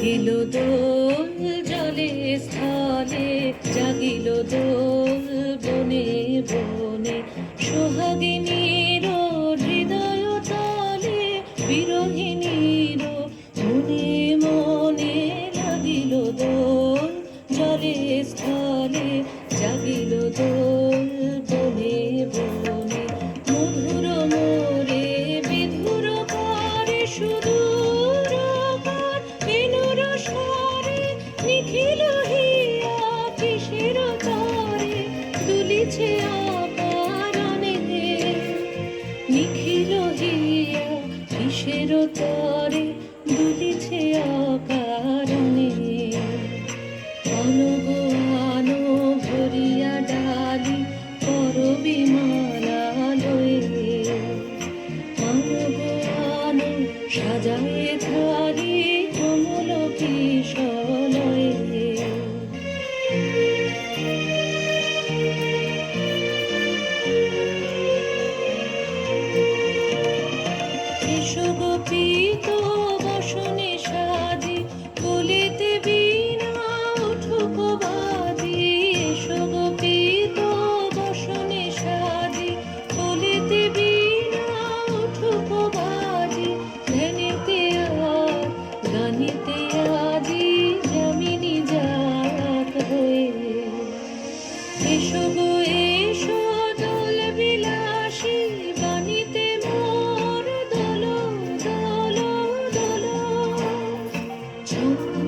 জাগিল দোল জলে স্থলে জাগিল দোল বনে বনে। নিখিল হিয়া কিসের তরে দুলিছে অকারণে? অনগ আন ভরিয়া ডালি করবি মালা লয়ে অনগ আন সাজায় থালি কমল কিশোর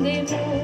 name.